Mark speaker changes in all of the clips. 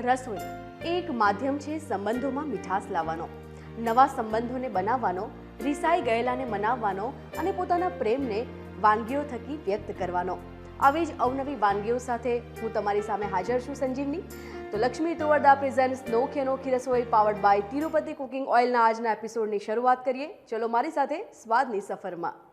Speaker 1: રસોઈ એ એક માધ્યમ છે સંબંધોમાં મીઠાશ લાવવાનો. નવા સંબંધોને બનાવવાનો, રિસાઈ ગયેલાને મનાવવાનો અને પોતાના પ્રેમને વાનગીઓ થકી વ્યક્ત કરવાનો. આવી જ અવનવી વાનગીઓ સાથે હું તમારી સામે હાજર છું સંજીવની. તો લક્ષ્મી તુવરદા પ્રેઝન્ટ્સ નોખી અનોખી રસોઈ પાવર્ડ બાય તિરુપતિ કુકિંગ ઓઇલના આજના એપિસોડની શરૂઆત કરીએ. ચલો મારી સાથે સ્વાદની સફરમાં.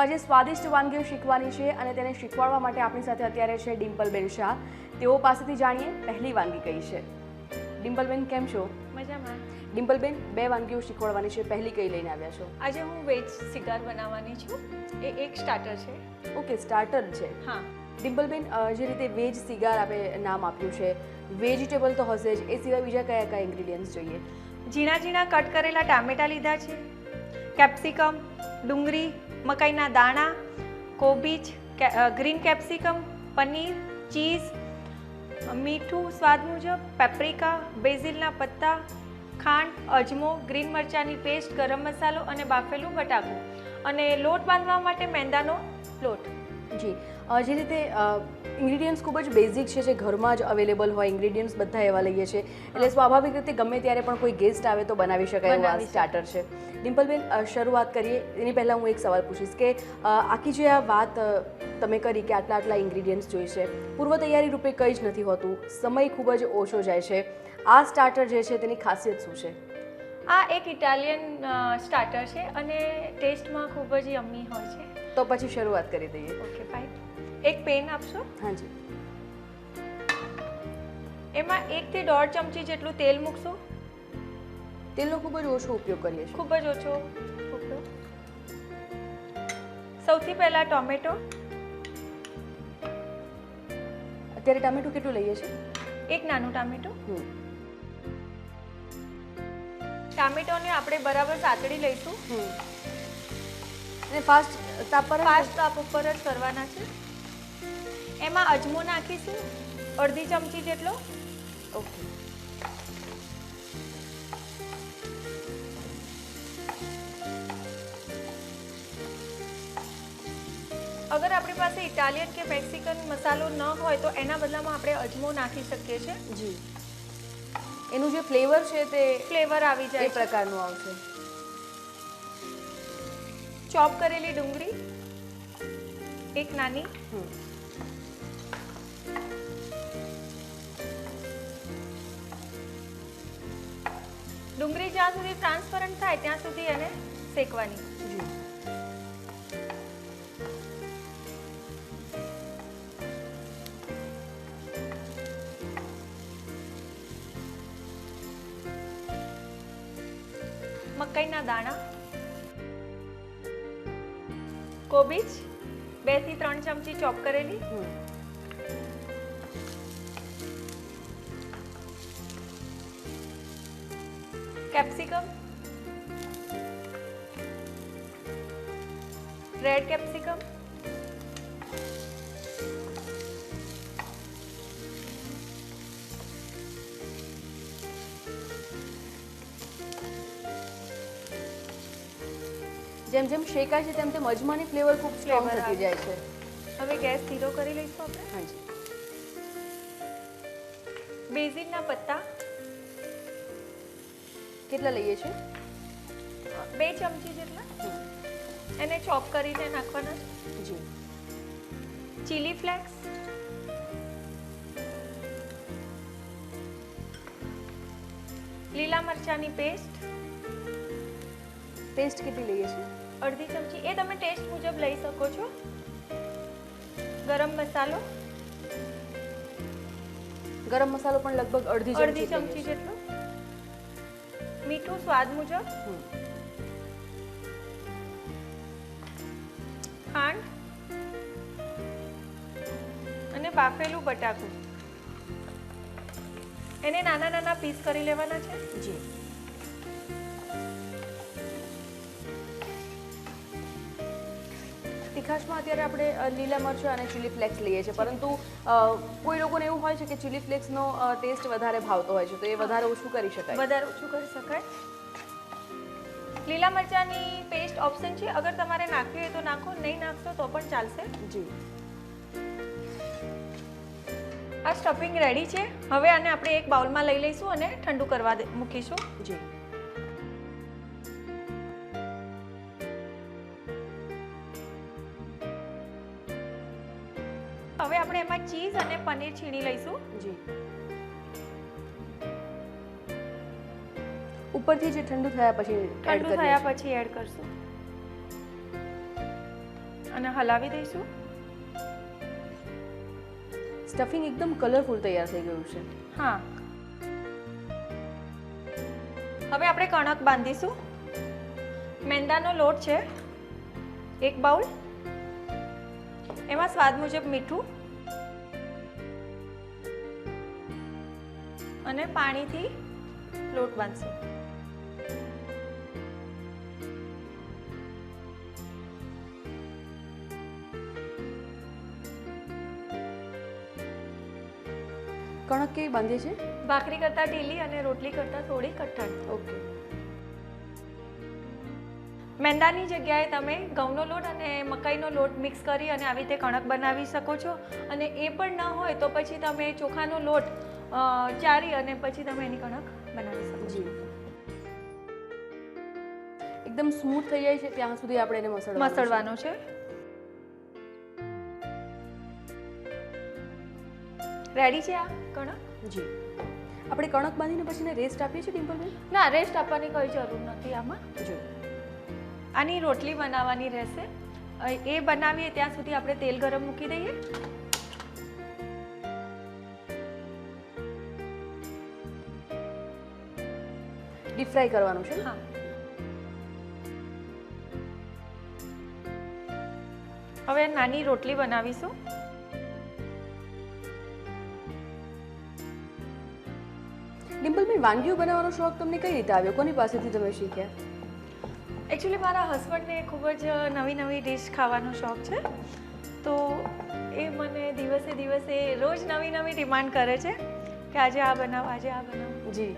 Speaker 1: તો આજે સ્વાદિષ્ટ વાનગીઓ શીખવાની છે અને તેને શીખવાડવા માટે આપણી સાથે અત્યારે છે ડિમ્પલબેન શાહ. તેઓ પાસેથી જાણીએ પહેલી વાનગી કઈ છે. ડિમ્પલબેન કેમ છો?
Speaker 2: મજામાં.
Speaker 1: ડિમ્પલબેન બે વાનગીઓ શીખવાડવાની છે. પહેલી કઈ લઈને આવ્યા છો?
Speaker 2: આજે હું વેજ સિગાર બનાવવાની છું. એ એક સ્ટાર્ટર છે.
Speaker 1: ઓકે સ્ટાર્ટર છે.
Speaker 2: હા.
Speaker 1: ડિમ્પલબેન જે રીતે વેજ સિગાર આપણે નામ આપ્યું છે વેજીટેબલ તો હશે જ. એ સિવાય બીજા કયા કયા ઇન્ગ્રીડિયન્ટ્સ જોઈએ?
Speaker 2: ઝીણા ઝીણા કટ કરેલા ટામેટા લીધા છે. કેપ્સિકમ ડુંગળી મકાઈના દાણા કોબીજ ગ્રીન કેપ્સિકમ, પનીર, ચીઝ મીઠું સ્વાદ મુજબ પેપ્રિકા, બેઝિલના પત્તા, ખાંડ, અજમો, ગ્રીન મરચાંની પેસ્ટ, ગરમ મસાલો અને બાફેલું બટાકું. અને લોટ બાંધવા માટે મેંદાનો લોટ.
Speaker 1: જી. જે રીતે ઇન્ગ્રીડિયન્ટ્સ ખૂબ જ બેઝિક છે જે ઘરમાં જ અવેલેબલ હોય ઇન્ગ્રીડિયન્ટ્સ બધા એવા લઈએ છીએ. એટલે સ્વાભાવિક રીતે ગમે ત્યારે પણ કોઈ ગેસ્ટ આવે તો બનાવી શકાય એવા સ્ટાર્ટર છે. ડિમ્પલબેન શરૂઆત કરીએ. એની પહેલાં હું એક સવાલ પૂછીશ કે આખી જે આ વાત તમે કરી કે આટલા આટલા ઇન્ગ્રીડિયન્ટ્સ જોઈશે પૂર્વ તૈયારી રૂપે કંઈ જ નથી હોતું. સમય ખૂબ જ ઓછો જાય છે. આ સ્ટાર્ટર જે છે તેની ખાસિયત શું છે?
Speaker 2: આ એક ઇટાલિયન સ્ટાર્ટર છે અને ટેસ્ટમાં ખૂબ જ યમ્મી હોય છે.
Speaker 1: તો પછી શરૂઆત કરી દઈએ.
Speaker 2: ઓકે ફાઇન એક પેન આપશો?
Speaker 1: હાજી
Speaker 2: એમાં એકથી દોઢ ચમચી જેટલું તેલ મૂકશો?
Speaker 1: તેલનો ખૂબ જ ઓછો ઉપયોગ કરીએ છીએ.
Speaker 2: ખૂબ જ ઓછો ઉપયોગ. સૌથી પહેલાં ટોમેટો.
Speaker 1: અત્યારે ટામેટું કેટલું લઈએ છીએ?
Speaker 2: એક નાનું ટામેટું. ટામેટોને આપણે બરાબર સાતડી લઈશું.
Speaker 1: અને ફાસ્ટ તાપ પર?
Speaker 2: ફાસ્ટ તાપ ઉપર જ કરવાના છે. એમાં અજમો નાખીશું અડધી ચમચી જેટલો.
Speaker 1: ઓકે.
Speaker 2: અગર આપણી પાસે ઇટાલિયન કે મેક્સિકન મસાલો ન હોય તો એના બદલામાં આપણે અજમો નાખી શકીએ છીએ.
Speaker 1: જી. એનું જે ફ્લેવર છે તે
Speaker 2: ફ્લેવર આવી જાય એ
Speaker 1: પ્રકારનું આવશે.
Speaker 2: ચોપ કરેલી ડુંગળી. એક નાની. ડુંગળી જ્યાં સુધી ટ્રાન્સપરન્ટ થાય ત્યાં સુધી એને શેકવાની. મકાઈના દાણા. કોબીજ બેથી ત્રણ ચમચી ચોપ કરેલી. કેપ્સિકમ. Red capsicum.
Speaker 1: જેમ જેમ શેકાય છે તેમ તેમ અજમાની ફ્લેવર ખૂબ સ્ટ્રોંગ થતી જાય છે.
Speaker 2: હવે ગેસ ધીરો કરી લઈશું આપણે?
Speaker 1: હાજી.
Speaker 2: બેઝિનના પત્તા.
Speaker 1: કેટલા લઈએ છીએ?
Speaker 2: બે ચમચી જેટલા. એને ચોપ કરીને નાખવાના.
Speaker 1: જી.
Speaker 2: Chilli flakes. લીલા મરચાંની પેસ્ટ.
Speaker 1: પેસ્ટ કેટલી લઈએ છીએ?
Speaker 2: અડધી ચમચી એ તમે ટેસ્ટ મુજબ લઈ શકો છો. ગરમ મસાલો.
Speaker 1: ગરમ મસાલો પણ લગભગ અડધી
Speaker 2: અડધી
Speaker 1: ચમચી
Speaker 2: જેટલો. મીઠું સ્વાદ મુજબ. ખાંડ. અને બાફેલું બટાકું. એને નાના નાના પીસ કરી લેવાના છે.
Speaker 1: જી. તીખાશમાં અત્યારે આપણે લીલા મરચાં અને ચીલી ફ્લેક્સ લઈએ છીએ. પરંતુ કોઈ લોકોને એવું હોય છે કે ચીલી ફ્લેક્સનો ટેસ્ટ વધારે ભાવતો હોય છે. તો એ વધારે ઓછું કરી શકાય.
Speaker 2: વધારે ઓછું કરી શકાય. લીલા મરચાંની પેસ્ટ ઓપ્શન છે. અગર તમારે નાખવી હોય તો નાખો નહીં નાખશો તો પણ ચાલશે.
Speaker 1: જી.
Speaker 2: આ સ્ટફિંગ રેડી છે. હવે આને આપણે એક બાઉલમાં લઈ લઈશું અને ઠંડુ કરવા મૂકીશું.
Speaker 1: જી.
Speaker 2: ચીઝ અને પનીર છીણી લઈશું.
Speaker 1: જી. ઉપરથી જે ઠંડુ થયા પછી
Speaker 2: ઠંડુ થયા પછી એડ કરશું. અને હલાવી દઈશું.
Speaker 1: સ્ટફિંગ એકદમ કલરફુલ તૈયાર થઈ ગયું છે.
Speaker 2: હા. હવે આપણે કણક બાંધીશું. મેંદાનો લોટ છે. એક બાઉલ. એમાં સ્વાદ મુજબ મીઠું. અને પાણીથી લોટ બાંધશું.
Speaker 1: કણક કેવી બાંધીએ છે?
Speaker 2: ભાખરી કરતાં ઢીલી અને રોટલી કરતાં થોડી કઠણ.
Speaker 1: ઓકે.
Speaker 2: મેંદાની જગ્યાએ તમે ઘઉંનો લોટ અને મકાઈનો લોટ મિક્સ કરી અને આવી રીતે કણક બનાવી શકો છો. અને એ પણ ન હોય તો પછી તમે ચોખાનો લોટ ચારી અને પછી તમે એની કણક બનાવી શકો છો.
Speaker 1: જી. એકદમ સ્મૂથ થઈ જાય છે ત્યાં સુધી આપણે એને મસળ
Speaker 2: મસળવાનો છે. રેડી છે આ કણક?
Speaker 1: જી. આપણે કણક બાંધીને પછી એને રેસ્ટ આપીએ છીએ ડિમ્પલબેન
Speaker 2: ના રેસ્ટ આપવાની કોઈ જરૂર નથી આમાં.
Speaker 1: જો.
Speaker 2: આની રોટલી બનાવવાની રહેશે. એ બનાવીએ ત્યાં સુધી આપણે તેલ ગરમ મૂકી દઈએ.
Speaker 1: ડીપ ફ્રાય કરવાનું છે?
Speaker 2: હા. હવે નાની રોટલી બનાવીશું.
Speaker 1: ડિમ્પલબેન વાનગીઓ બનાવવાનો શોખ તમને કઈ રીતે આવ્યો? કોની પાસેથી તમે શીખ્યા?
Speaker 2: એકચ્યુઅલી મારા હસબન્ડને ખૂબ જ નવી નવી ડિશ ખાવાનો શોખ છે. તો એ મને દિવસે દિવસે રોજ નવી નવી ડિમાન્ડ કરે છે કે આજે આ બનાવ આજે આ બનાવ.
Speaker 1: જી.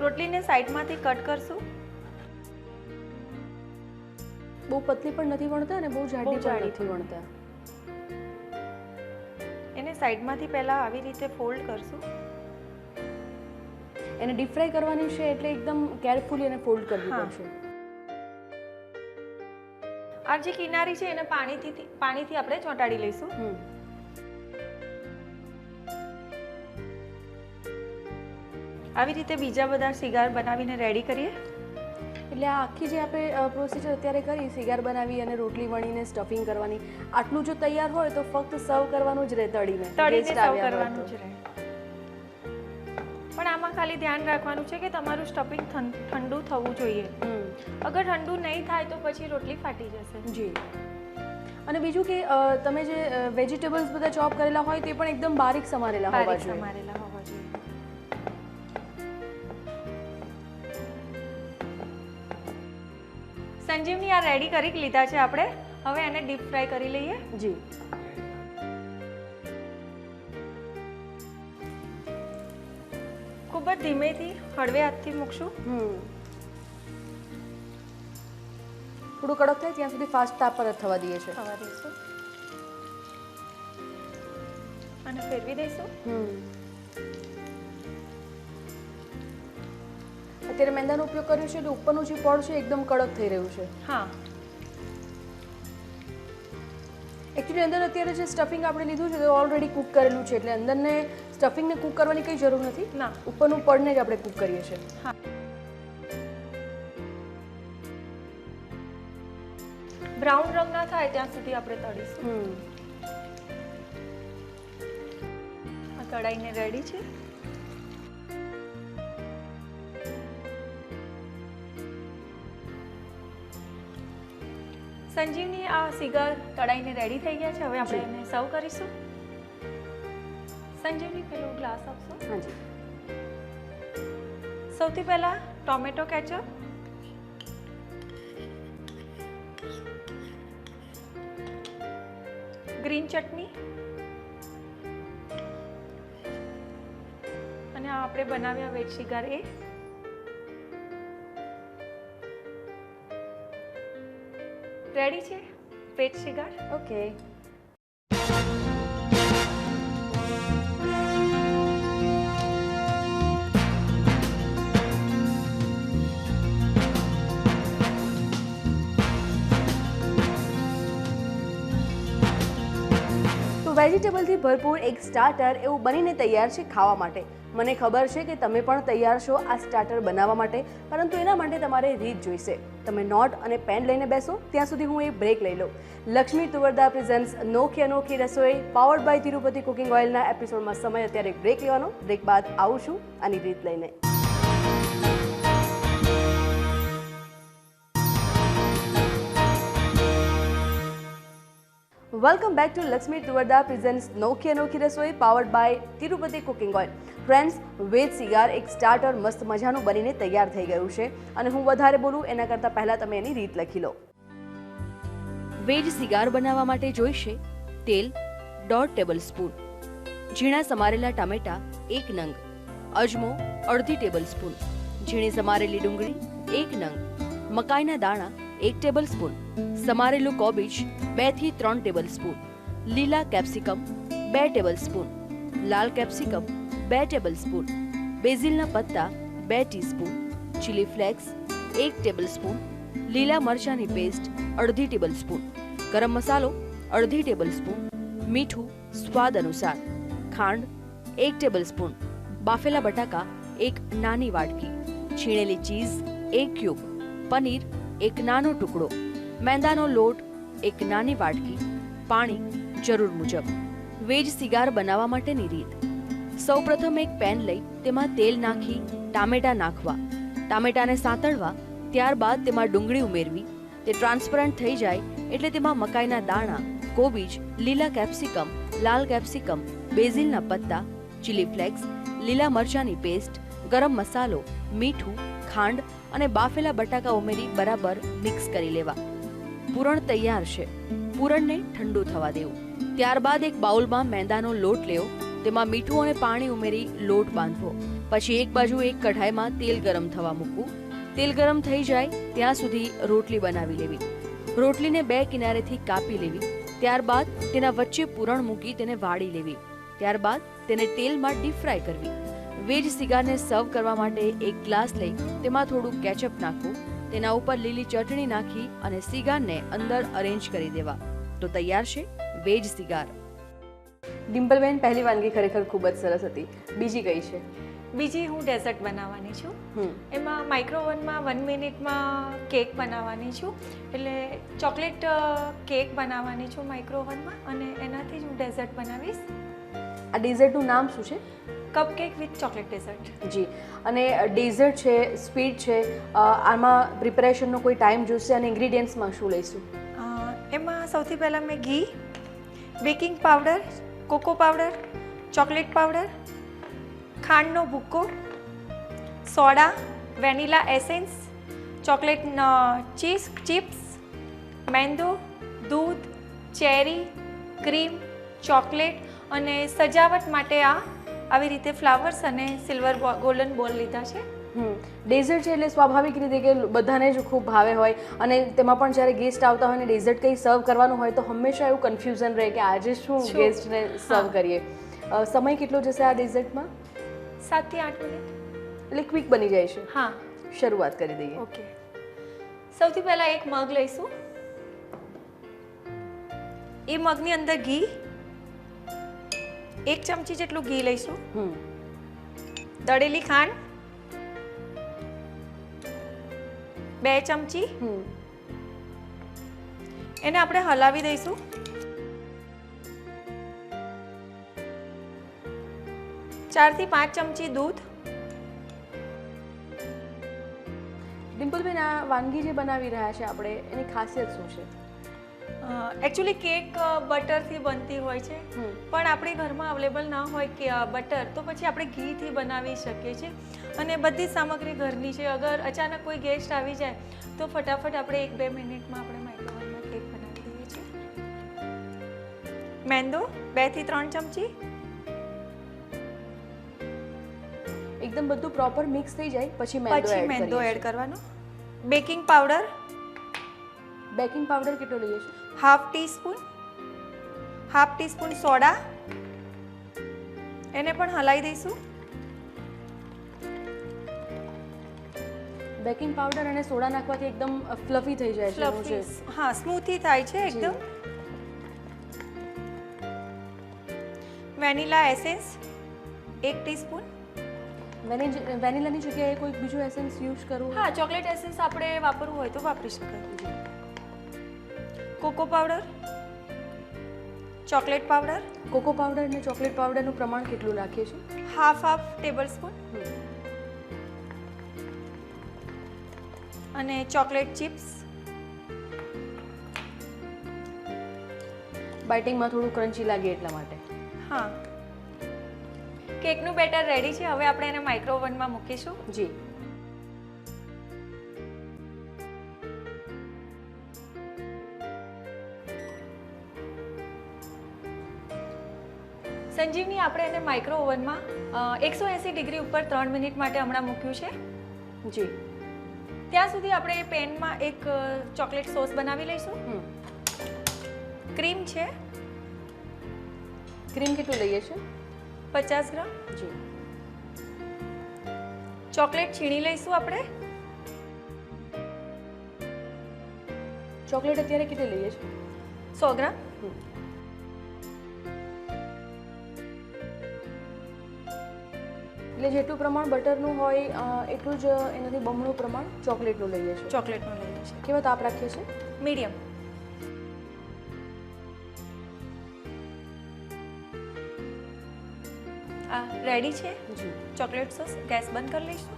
Speaker 2: રોટલીને સાઈડમાંથી કટ કરશું?
Speaker 1: બહુ પતલી પણ નથી વણતા અને બહુ જાડી પણ નથી વણતા.
Speaker 2: એને સાઈડમાંથી પહેલાં આવી રીતે ફોલ્ડ કરશું.
Speaker 1: એને ડીપ ફ્રાય કરવાની છે એટલે એકદમ કેરફુલી એને ફોલ્ડ કરવી. પડશે.
Speaker 2: આ જે કિનારી છે એને પાણીથી પાણીથી આપણે ચોંટાડી લઈશું. આવી રીતે બીજા બધા સિગાર બનાવીને રેડી કરીએ?
Speaker 1: એટલે આ આખી જે આપણે પ્રોસિજર અત્યારે કરી સિગાર બનાવી અને રોટલી વણીને સ્ટફિંગ કરવાની આટલું જો તૈયાર હોય તો ફક્ત સર્વ કરવાનું જ રહે તળીને
Speaker 2: તળીને સર્વ કરવાનું જ રહે. પણ આમાં ખાલી ધ્યાન રાખવાનું છે કે તમારું સ્ટફિંગ ઠંડુ થવું જોઈએ. અગર ઠંડુ નહીં થાય તો પછી રોટલી ફાટી જશે.
Speaker 1: જી. અને બીજું કે તમે જે વેજીટેબલ્સ બધા ચોપ કરેલા હોય તે પણ એકદમ બારીક સમારેલા હોવા જોઈએ.
Speaker 2: સમારેલા સંજીવની આ રેડી કરી લીધા છે આપણે. હવે એને ડીપ ફ્રાય કરી લઈએ.
Speaker 1: જી.
Speaker 2: ખૂબ જ ધીમેથી હળવે હાથથી મૂકશું.
Speaker 1: હમ. થોડું કડક થાય ત્યાં સુધી ફાસ્ટ તાપ પર થવા દઈએ છે
Speaker 2: થવા દઈશું. અને ફેરવી દઈશું.
Speaker 1: હમ. અત્યારે મેંદાનો ઉપયોગ કર્યો છે એટલે ઉપરનું જે પડ છે એકદમ કડક થઈ રહ્યું છે.
Speaker 2: હા.
Speaker 1: એકચ્યુઅલી અંદર અત્યારે જે સ્ટફિંગ આપણે લીધું છે તે ઓલરેડી કૂક કરેલું છે એટલે અંદરને સ્ટફિંગને કૂક કરવાની કંઈ જરૂર નથી.
Speaker 2: ના.
Speaker 1: ઉપરનું પડને જ આપણે કૂક કરીએ છીએ.
Speaker 2: હા. બ્રાઉન રંગ ના થાય ત્યાં સુધી આપણે તળીશું.
Speaker 1: હમ.
Speaker 2: આ કઢાઈને રેડી છે. સંજીવની આ સિગર તળાઈને રેડી થઈ ગયા છે. હવે આપણે એને સર્વ કરીશું. સંજીવની પેલો ગ્લાસ આપશો?
Speaker 1: હાજી.
Speaker 2: સૌથી પહેલાં ટોમેટો કેચઅપ. ગ્રીન ચટણી. અને આ આપણે બનાવ્યા વેજ શિગાર એ. રેડી છે? પેટ શિગાર
Speaker 3: ઓકે વેજીટેબલથી ભરપૂર એક સ્ટાર્ટર એવું બનીને તૈયાર છે ખાવા માટે. મને ખબર છે કે તમે પણ તૈયાર છો આ સ્ટાર્ટર બનાવવા માટે, પરંતુ એના માટે તમારે રીત જોઈશે. તમે નોટ અને પેન લઈને બેસો, ત્યાં સુધી હું એ બ્રેક લઈ લઉં. લક્ષ્મી તુવરદા પ્રેઝન્સ નોખી અનોખી રસોઈ પાવર્ડ બાય તિરુપતિ કુકિંગ ઓઇલના એપિસોડમાં સમય અત્યારે બ્રેક લેવાનો. બ્રેક બાદ આવું છું આની રીત લઈને. Welcome back to Lakshmi Tuvarda presents નોખી અનોખી રસોઈ powered by Tirupati cooking oil friends veg cigar એક સ્ટાર્ટર મસ્ત મજાનું બનીને તૈયાર થઈ ગયું છે. અને હું વધારે બોલું, એના કરતાં પહેલાં તમે એની રીત લખી લો. વેજ સિગાર બનાવવા માટે જોઈશે તેલ, દોઢ ટેબલ સ્પૂન ઝીણા સમારેલા ટામેટા, એક નંગ. અજમો, અડધી ટેબલ સ્પૂન ઝીણી સમારેલી ડુંગળી, એક નંગ. મકાઈના દાણા, એક ટેબલ સ્પૂન સમારેલું કોબીજ બેથી ત્રણ ટેબલ સ્પૂન લીલા કેપ્સિકમ બે ટેબલ સ્પૂન લાલ કેપ્સિકમ બે ટેબલ સ્પૂન બેઝિલના પત્તા બે ટીસ્પૂન ચીલી ફ્લેક્સ એક ટેબલ સ્પૂન લીલા મરચાંની પેસ્ટ અડધી ટેબલ સ્પૂન ગરમ મસાલો અડધી ટેબલ સ્પૂન મીઠું સ્વાદ અનુસાર, ખાંડ એક ટેબલ સ્પૂન બાફેલા બટાકા એક નાની વાટકી, છીણેલી ચીઝ એક ક્યુબ પનીર એક નાનો ટુકડો, મેંદાનો લોટ એક નાની વાટકી, પાણી જરૂર મુજબ. વેજ સિગાર બનાવવા માટેની રીત. સૌપ્રથમ એક પેન લઈ તેમાં તેલ નાખી, ટામેટા નાખવા. ટામેટાને સાંતળવા, ત્યારબાદ તેમાં ડુંગળી ઉમેરવી. તે ટ્રાન્સપરન્ટ થઈ જાય એટલે તેમાં મકાઈના દાણા, કોબીજ, લીલા કેપ્સિકમ, લાલ કેપ્સિકમ, બેઝિલના પત્તા, ચીલી ફ્લેક્સ, લીલા મરચાંની પેસ્ટ, ગરમ મસાલો, મીઠું, ખાંડ અને બાફેલા બટાકા ઉમેરી બરાબર મિક્સ કરી લેવા. પૂરણ તૈયાર છે. પૂરણને ઠંડુ થવા દેવું. ત્યારબાદ એક બાઉલમાં મેંદાનો લોટ લેવો. તેમાં મીઠું અને પાણી ઉમેરી લોટ બાંધવો. પછી એક બાજુ એક કઢાઈમાં તેલ ગરમ થવા મૂકવું. તેલ ગરમ થઈ જાય, ત્યાં સુધી રોટલી બનાવી લેવી. રોટલીને બે કિનારેથી કાપી લેવી. ત્યારબાદ તેના વચ્ચે પૂરણ મૂકી તેને વાળી લેવી. ત્યારબાદ તેને તેલમાં ડીપ ફ્રાય કરવી. વેજ સિગારને સર્વ કરવા માટે એક ગ્લાસ લઈ તેમાં થોડું કેચઅપ નાખવું. તેના ઉપર લીલી ચટણી નાખી અને સિગારને અંદર અરેન્જ કરી દેવા. તો તૈયાર છે વેજ સિગાર. ડિમ્પલબેન પહેલી વાનગી ખરેખર ખૂબ જ સરસ હતી. બીજી કઈ છે?
Speaker 2: બીજી હું ડેઝર્ટ બનાવવાની છું. એમાં માઇક્રોવનમાં વન મિનિટમાં કેક બનાવવાની છું. એટલે ચોકલેટ કેક બનાવવાની છું માઇક્રોવનમાં અને એનાથી જ હું ડેઝર્ટ બનાવીશ.
Speaker 3: આ ડેઝર્ટનું નામ શું છે?
Speaker 2: Cupcake with chocolate dessert
Speaker 3: જી. અને ડેઝર્ટ છે સ્વીટ છે આમાં પ્રિપેરેશનનો કોઈ ટાઈમ જોઈશે અને ઇન્ગ્રીડિયન્ટ્સમાં શું લઈશું?
Speaker 2: એમાં સૌથી પહેલાં મેં ઘી baking powder cocoa powder, chocolate powder, ખાંડનો ભૂક્કો soda, vanilla essence, chocolate cheese, chips, મેંદો, દૂધ, ચેરી, ક્રીમ, ચોકલેટ અને સજાવટ માટે આ આવી રીતે ફ્લાવર્સ અને સિલ્વર ગોલ્ડન બોલ લીધા છે.
Speaker 3: ડેઝર્ટ છે એટલે સ્વાભાવિક રીતે કે બધાને જ ખૂબ ભાવે હોય. અને તેમાં પણ જ્યારે ગેસ્ટ આવતા હોય ને ડેઝર્ટ કંઈ સર્વ કરવાનું હોય તો હંમેશા એવું કન્ફ્યુઝન રહે કે આજે શું? ગેસ્ટને સર્વ કરીએ. સમય કેટલો જશે આ ડેઝર્ટમાં
Speaker 2: સાતથી આઠ મિનિટ.
Speaker 3: એટલે ક્વિક બની જાય છે.
Speaker 2: હા.
Speaker 3: શરૂઆત કરી દઈએ.
Speaker 2: ઓકે સૌથી પહેલાં એક મગ લઈશું. એ મગની અંદર ઘી. એક ચમચી જેટલું ઘી લઈશું. દળેલી ખાંડ. બે ચમચી? એને આપણે હલાવી દઈશું. ચારથી પાંચ ચમચી દૂધ.
Speaker 3: ડિમ્પલબેન, આ વાનગી જે બનાવી રહ્યા છે આપણે, એની ખાસિયત શું છે?
Speaker 2: એકચ્યુઅલી કેક બટરથી બનતી હોય છે. પણ આપણે ઘરમાં અવેલેબલ ના હોય કે બટર તો પછી આપણે ઘીથી બનાવી શકીએ છીએ. અને બધી સામગ્રી ઘરની છે. અગર અચાનક કોઈ ગેસ્ટ આવી જાય તો ફટાફટ આપણે એક બે મિનિટમાં આપણે માઇક્રોવેવમાં કેક બનાવી દઈએ છીએ. મેંદો બેથી ત્રણ ચમચી.
Speaker 1: એકદમ બધું પ્રોપર મિક્સ થઈ જાય પછી મેંદો એડ
Speaker 2: કરવાનો. બેકિંગ પાવડર
Speaker 1: બેકિંગ પાવડર કેટલો લઈએ છીએ?
Speaker 2: Half teaspoon half teaspoon soda. એને પણ હલાવી દઈશું.
Speaker 1: બેકિંગ પાવડર અને સોડા નાખવાથી એકદમ ફ્લફી થઈ જાય છે
Speaker 2: હા સ્મૂથી થાય છે એકદમ. વેનીલા એસેન્સ એક ટીસ્પૂન.
Speaker 1: વેની- વેનીલાની જગ્યાએ કોઈક બીજું એસેન્સ યુઝ કરવું
Speaker 2: હા ચોકલેટ એસેન્સ આપણે વાપરવું હોય તો વાપરી શકાય. Cocoa powder? Chocolate powder?
Speaker 1: Cocoa powder અને ચોકલેટ પાવડરનું પ્રમાણ કેટલું રાખીએ છીએ?
Speaker 2: હાફ હાફ ટેબલ સ્પૂન અને ચોકલેટ ચિપ્સ.
Speaker 1: બાઇટિંગમાં થોડું ક્રન્ચી લાગે એટલા માટે.
Speaker 2: હા. કેકનું બેટર રેડી છે. હવે આપણે એને માઇક્રોવનમાં મૂકીશું.
Speaker 1: જી.
Speaker 2: સંજીવની આપણે એને માઇક્રો ઓવનમાં એકસો એંસી ડિગ્રી ઉપર ત્રણ મિનિટ માટે હમણાં મૂક્યું છે.
Speaker 1: જી.
Speaker 2: ત્યાં સુધી આપણે પેનમાં એક ચોકલેટ સોસ બનાવી લઈશું. ક્રીમ છે.
Speaker 1: ક્રીમ કેટલું લઈએ છીએ?
Speaker 2: પચાસ ગ્રામ.
Speaker 1: જી.
Speaker 2: ચોકલેટ છીણી લઈશું આપણે.
Speaker 1: ચોકલેટ અત્યારે કેટલી લઈએ છીએ?
Speaker 2: સો ગ્રામ.
Speaker 1: એટલે જેટલું પ્રમાણ બટરનું હોય એટલું જ એનાથી બમણું પ્રમાણ ચોકલેટનું લઈએ છીએ.
Speaker 2: ચોકલેટનું લઈએ છીએ.
Speaker 1: કેવા તાપ રાખીએ છીએ?
Speaker 2: મીડિયમ. આ રેડી છે?
Speaker 1: જી.
Speaker 2: Chocolate sauce? ગેસ બંધ કરી લઈશું?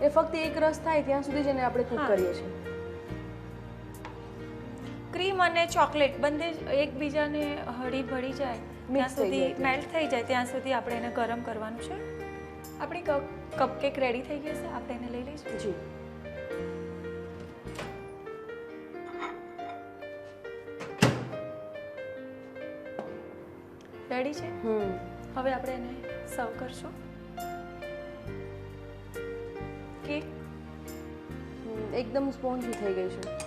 Speaker 1: એ ફક્ત એક રસ થાય ત્યાં સુધી જ એને આપણે કૂક કરીએ છીએ.
Speaker 2: ક્રીમ અને ચોકલેટ બંને એકબીજાને હળી ભળી જાય. ત્યાં સુધી. મેલ્ટ થઈ જાય. ત્યાં સુધી આપણે એને ગરમ કરવાનું છે. આપણી કપ કપકેક રેડી થઈ ગઈ છે આપણે એને લઈ લઈશું.
Speaker 1: જી.
Speaker 2: રેડી છે?
Speaker 1: હમ.
Speaker 2: હવે આપણે એને સર્વ કરશું. કેક
Speaker 1: એકદમ સ્પોન્જી થઈ ગઈ છે.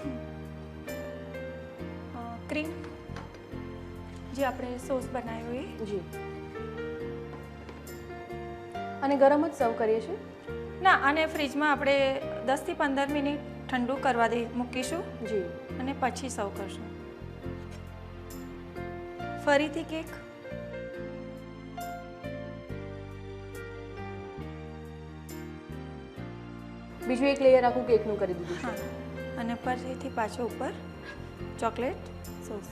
Speaker 2: ક્રીમ જે આપણે સોસ બનાવ્યો એ.
Speaker 1: જી. અને ગરમ જ સર્વ કરીએ છીએ?
Speaker 2: ના અને ફ્રીજમાં આપણે દસથી પંદર મિનિટ ઠંડુ કરવા દઈ મૂકીશું
Speaker 1: જી.
Speaker 2: અને પછી સર્વ કરશું. ફરીથી કેક?
Speaker 1: બીજું એક લેયર આખું કેકનું કરી દીધું
Speaker 2: હા અને ફરીથી પાછો ઉપર ચોકલેટ સોસ.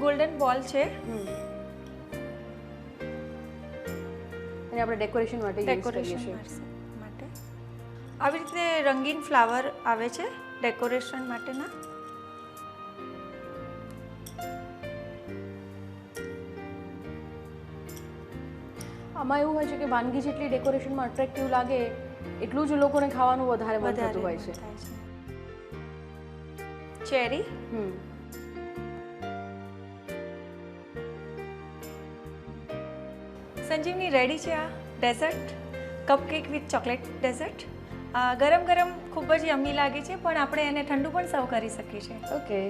Speaker 2: ગોલ્ડન બોલ છે.
Speaker 1: હમ. અને આપણે ડેકોરેશન માટે
Speaker 2: ડેકોરેશન માટે. આવી રીતે રંગીન ફ્લાવર આવે છે ડેકોરેશન માટેના.
Speaker 1: આમાં એવું હોય છે કે વાનગી જેટલી ડેકોરેશનમાં અટ્રેક્ટિવ લાગે એટલું જ લોકોને ખાવાનું વધારે
Speaker 2: વધારે
Speaker 1: હોય છે.
Speaker 2: છે. ચેરી
Speaker 1: હમ.
Speaker 2: સંજીવની રેડી છે આ dessert cupcake with chocolate dessert. ગરમ ગરમ ખૂબ જ યમ્મી લાગે છે, પણ આપણે એને ઠંડુ પણ સર્વ કરી શકીએ છીએ.
Speaker 1: Okay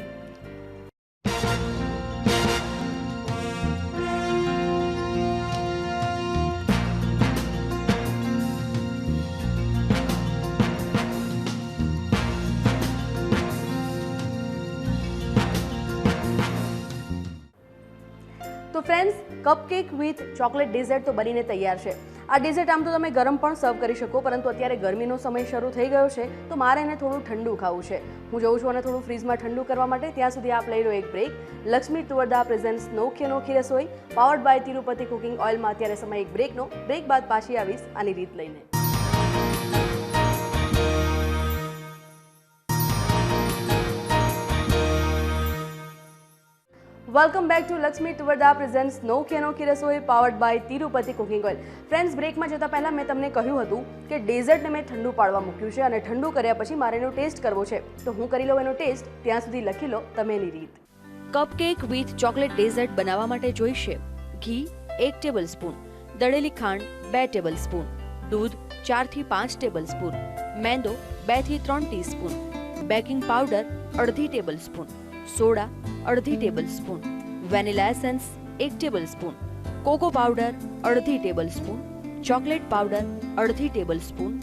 Speaker 1: cupcake with chocolate dessert તો બનીને તૈયાર છે. આ ડેઝર્ટ આમ તો તમે ગરમ પણ સર્વ કરી શકો, પરંતુ અત્યારે ગરમીનો સમય શરૂ થઈ ગયો છે, તો મારે એને થોડું ઠંડુ ખાવું છે. હું જઉં છું અને થોડું ફ્રીજમાં ઠંડુ કરવા માટે, ત્યાં સુધી આપ લઈ લો એક બ્રેક લક્ષ્મી તુવરદા પ્રેઝન્ટ્સ નોખી અનોખી રસોઈ પાવર્ડ બાય તિરુપતિ કુકિંગ ઓઇલમાં અત્યારે સમય એક બ્રેકનો બ્રેક બાદ પાછી આવીશ આની રીત લઈને. Welcome back to Lakshmi Tuvarda presents કેનો અનોખી રસોઈ powered by Tirupati cooking oil friends બ્રેકમાં જતાં પહેલાં મેં તમને કહ્યું હતું કે ડેઝર્ટને મેં ઠંડુ પાડવા મૂક્યું છે અને ઠંડુ કર્યા પછી મારે એનો ટેસ્ટ કરવો છે. તો હું કરી લઉં એનો ટેસ્ટ ત્યાં સુધી લખી લો તમે એની રીત.
Speaker 3: કપકેક વિથ ચોકલેટ ડેઝર્ટ બનાવવા માટે જોઈશે ઘી, એક ટેબલ સ્પૂન દળેલી ખાંડ, બે ટેબલ સ્પૂન દૂધ, ચારથી પાંચ ટેબલ સ્પૂન મેંદો, બેથી ત્રણ ટીસ્પૂન બેકિંગ પાવડર અડધી ટેબલ સ્પૂન સોડા અડધી ટેબલ સ્પૂન વેનિલા એસેન્સ એક ટેબલ સ્પૂન કોકો પાવડર અડધી ટેબલ સ્પૂન ચોકલેટ પાવડર અડધી ટેબલ સ્પૂન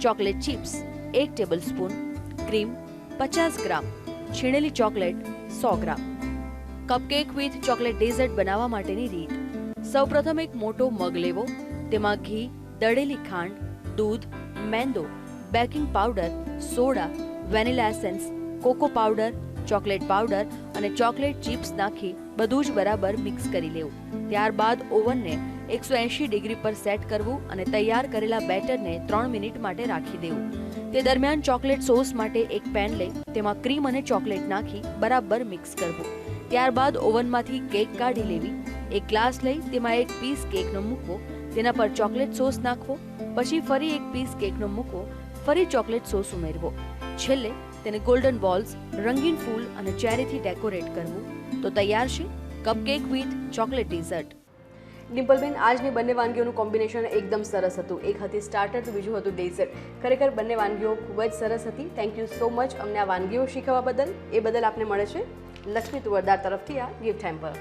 Speaker 3: ચોકલેટ ચિપ્સ એક ટેબલ સ્પૂન ક્રીમ પચાસ ગ્રામ છીણેલી chocolate so gram cupcake with chocolate dessert બનાવવા માટેની રીત સૌપ્રથમ એક મોટો મગ લેવો તેમાં ઘી દળેલી ખાંડ દૂધ મેંદો baking powder soda vanilla essence cocoa powder chocolate powder અને ચોકલેટ ચિપ્સ નાખી બધું જ બરાબર મિક્સ કરી લેવું. ત્યારબાદ ઓવનને એકસો એંશી ડિગ્રી પર સેટ કરવું અને તૈયાર કરેલા બેટરને ત્રણ મિનિટ માટે રાખી દેવું. તે દરમિયાન ચોકલેટ સોસ માટે એક પેન લઈ તેમાં ક્રીમ અને ચોકલેટ નાખી બરાબર મિક્સ કરવું. ત્યારબાદ ઓવનમાંથી કેક કાઢી લેવી. એક ગ્લાસ લઈ તેમાં એક પીસ કેકનો મૂકવો તેના પર ચોકલેટ સોસ નાખવો, પછી ફરી એક પીસ કેકનો મૂકવો ફરી ચોકલેટ સોસ ઉમેરવો. છેલ્લે તેને ગોલ્ડન બોલ્સ રંગીન ફૂલ અને ચેરીથી ડેકોરેટ કરવું. તો તૈયાર છે? Cupcake with chocolate dessert
Speaker 1: Dimpalben આજની બંને વાનગીઓનું કોમ્બિનેશન એકદમ સરસ હતું. એક હતી સ્ટાર્ટર તો બીજું હતું ડેઝર્ટ ખરેખર બંને વાનગીઓ ખૂબ જ સરસ હતી. થેન્ક યુ સો મચ અમને આ વાનગીઓ શીખવવા બદલ. એ બદલ આપને મળે છે. લક્ષ્મી તુવરદાર તરફથી આ ગિફ્ટ હેમ્પર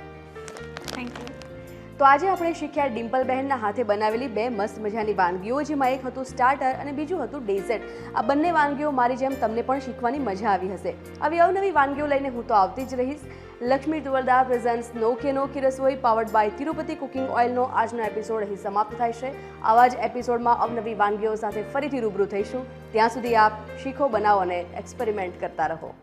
Speaker 2: થેન્ક યુ
Speaker 1: તો આજે આપણે શીખ્યા ડિમ્પલ બહેનના હાથે બનાવેલી બે મસ્ત મજાની વાનગીઓ, જેમાં એક હતું સ્ટાર્ટર અને બીજું હતું ડેઝર્ટ આ બંને વાનગીઓ મારી જેમ તમને પણ શીખવાની મજા આવી હશે. આવી અવનવી વાનગીઓ લઈને હું તો આવતી જ રહીશ. લક્ષ્મી તુવરદાર કે નો નોખી રસોઈ પાવર્ડ બાય તિરુપતિ કુકિંગ ઓઇલનો આજનો એપિસોડ અહીં સમાપ્ત થાય છે. આવા જ એપિસોડમાં અવનવી વાનગીઓ સાથે ફરીથી રૂબરૂ થઈશું. ત્યાં સુધી આપ શીખો, બનાવો અને એક્સપેરિમેન્ટ કરતા રહો.